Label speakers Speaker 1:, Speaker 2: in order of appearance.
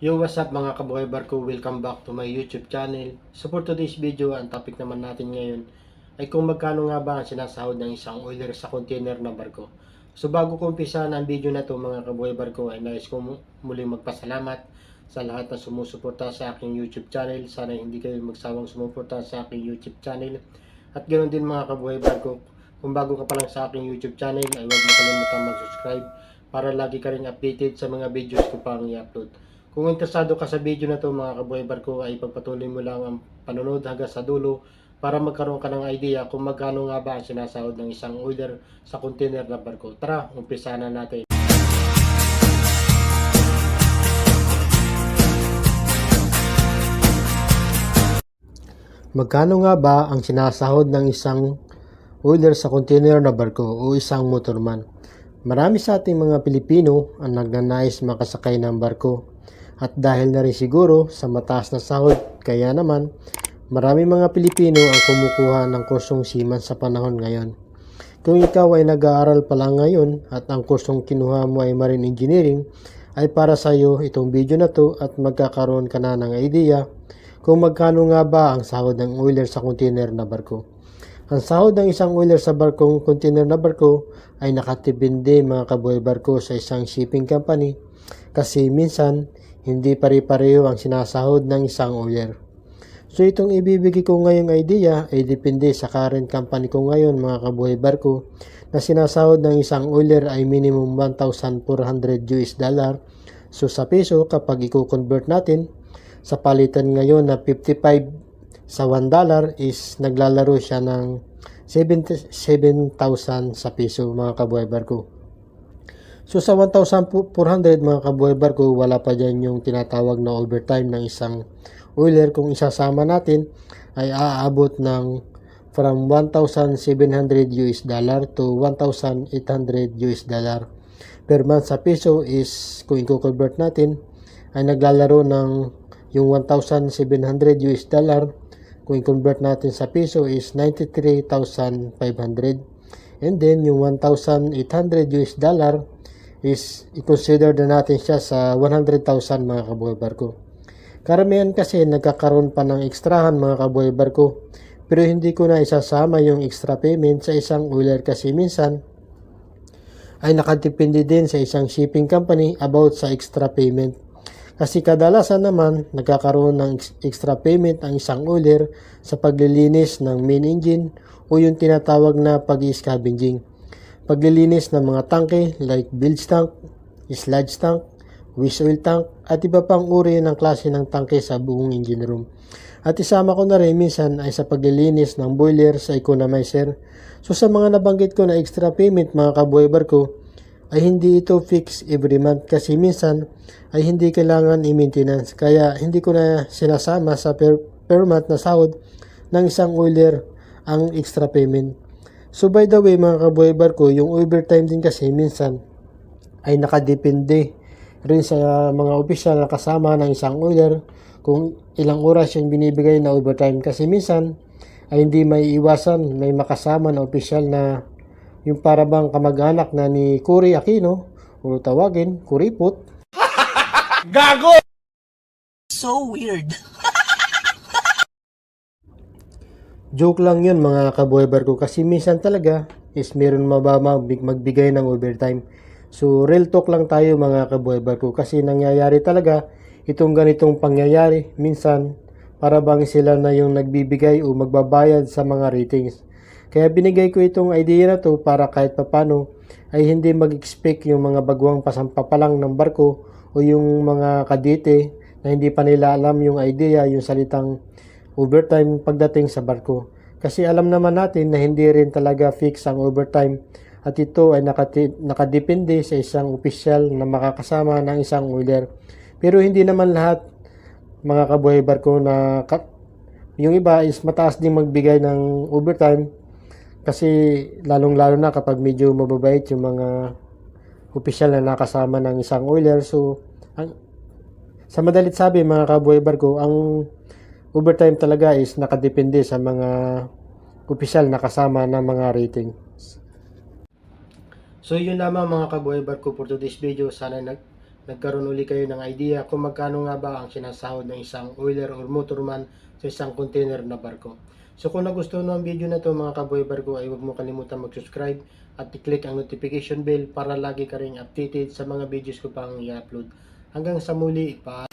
Speaker 1: Yo, what's up mga kabuhay barko? Welcome back to my YouTube channel. So for today's video, ang topic naman natin ngayon ay kung magkano nga ba ang sinasahod ng isang oiler sa container na barko. So bago ko umpisa ang video na to mga kabuhay barko ay nais ko mu- muling magpasalamat sa lahat na sumusuporta sa aking YouTube channel. Sana hindi kayo magsawang sumuporta sa aking YouTube channel. At ganoon din mga kabuhay barko, kung bago ka pa lang sa aking YouTube channel ay huwag mo kalimutang mag-subscribe para lagi ka rin updated sa mga videos ko pang i-upload. Kung interesado ka sa video na to mga kabuhay barko ay pagpatuloy mo lang ang panonood hanggang sa dulo para magkaroon ka ng idea kung magkano nga ba ang sinasahod ng isang oiler sa container na barko. Tara, umpisa na natin. Magkano nga ba ang sinasahod ng isang oiler sa container na barko o isang motorman? Marami sa ating mga Pilipino ang nagnanais makasakay ng barko at dahil na rin siguro sa mataas na sahod kaya naman marami mga Pilipino ang kumukuha ng kursong seaman sa panahon ngayon. Kung ikaw ay nag-aaral pa lang ngayon at ang kursong kinuha mo ay marine engineering ay para sa iyo itong video na to at magkakaroon ka na ng idea kung magkano nga ba ang sahod ng oiler sa container na barko. Ang sahod ng isang oiler sa barkong container na barko ay nakatipindi mga kabuhay barko sa isang shipping company kasi minsan hindi pare-pareho ang sinasahod ng isang oiler. So itong ibibigay ko ngayong idea ay depende sa current company ko ngayon mga kabuhay barko na sinasahod ng isang oiler ay minimum 1,400 US dollar. So sa peso kapag i-convert natin sa palitan ngayon na 55 sa 1 dollar is naglalaro siya ng 70 7,000 sa peso mga kabuhay barko. So sa 1,400 mga kabuhay barko, wala pa dyan yung tinatawag na overtime ng isang oiler. Kung isasama natin ay aabot ng from 1,700 US dollar to 1,800 US dollar per month sa peso is kung i-convert natin ay naglalaro ng yung 1,700 US dollar kung i-convert natin sa peso is 93,500 and then yung 1,800 US dollar is i-consider na natin siya sa 100,000 mga kabuhay barko. Karamihan kasi nagkakaroon pa ng ekstrahan mga kabuhay barko pero hindi ko na isasama yung extra payment sa isang oiler kasi minsan ay nakatipindi din sa isang shipping company about sa extra payment. Kasi kadalasan naman nagkakaroon ng ex- extra payment ang isang oiler sa paglilinis ng main engine o yung tinatawag na pag-scavenging. Paglilinis ng mga tangke like bilge tank, sludge tank, waste oil tank at iba pang uri ng klase ng tangke sa buong engine room. At isama ko na rin minsan ay sa paglilinis ng boiler sa economizer. So sa mga nabanggit ko na extra payment mga kabuhay barko, ay hindi ito fix every month kasi minsan ay hindi kailangan i-maintenance. Kaya hindi ko na sinasama sa per, per month na sahod ng isang oiler ang extra payment. So by the way mga kabuhay barko, yung overtime din kasi minsan ay nakadepende rin sa mga opisyal na kasama ng isang oiler kung ilang oras yung binibigay na overtime. Kasi minsan ay hindi may iwasan may makasama na opisyal na yung para bang kamag-anak na ni Cory Aquino o tawagin Kuripot
Speaker 2: So weird.
Speaker 1: Joke lang yun mga kabuhay barko kasi minsan talaga is meron mababa magbigay ng overtime. So real talk lang tayo mga kabuhay barko kasi nangyayari talaga itong ganitong pangyayari minsan para bang sila na yung nagbibigay o magbabayad sa mga ratings. Kaya binigay ko itong idea na to para kahit papano ay hindi mag-expect yung mga bagwang pasampapalang ng barko o yung mga kadite na hindi pa nila alam yung idea, yung salitang overtime pagdating sa barko. Kasi alam naman natin na hindi rin talaga fix ang overtime at ito ay nakadepende sa isang opisyal na makakasama ng isang oiler. Pero hindi naman lahat mga kabuhay barko na yung iba is mataas din magbigay ng overtime kasi lalong-lalo na kapag medyo mababait yung mga opisyal na nakasama ng isang oiler. So, ang, sa madalit sabi mga kabuhay barko, ang overtime talaga is nakadepende sa mga opisyal na kasama ng mga rating. So yun lamang mga kabuhay barko for today's video. Sana nag nagkaroon uli kayo ng idea kung magkano nga ba ang sinasahod ng isang oiler or motorman sa isang container na barko. So kung nagustuhan mo ang video na to mga kaboy barko ay huwag mo kalimutan mag-subscribe at i-click ang notification bell para lagi ka rin updated sa mga videos ko pang i-upload. Hanggang sa muli, pa